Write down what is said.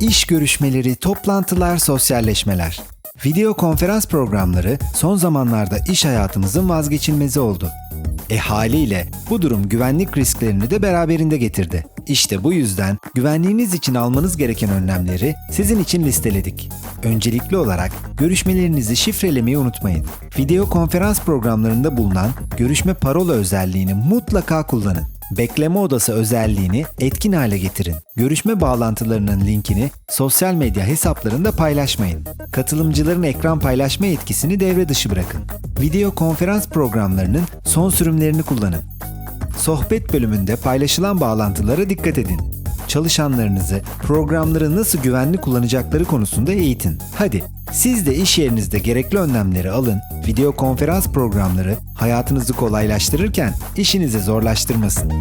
İş görüşmeleri, toplantılar, sosyalleşmeler. Video konferans programları son zamanlarda iş hayatımızın vazgeçilmezi oldu. E haliyle bu durum güvenlik risklerini de beraberinde getirdi. İşte bu yüzden güvenliğiniz için almanız gereken önlemleri sizin için listeledik. Öncelikli olarak görüşmelerinizi şifrelemeyi unutmayın. Video konferans programlarında bulunan görüşme parola özelliğini mutlaka kullanın. Bekleme odası özelliğini etkin hale getirin. Görüşme bağlantılarının linkini sosyal medya hesaplarında paylaşmayın. Katılımcıların ekran paylaşma yetkisini devre dışı bırakın. Video konferans programlarının son sürümlerini kullanın. Sohbet bölümünde paylaşılan bağlantılara dikkat edin. Çalışanlarınızı programları nasıl güvenli kullanacakları konusunda eğitin. Hadi siz de iş yerinizde gerekli önlemleri alın. Video konferans programları hayatınızı kolaylaştırırken işinizi zorlaştırmasın.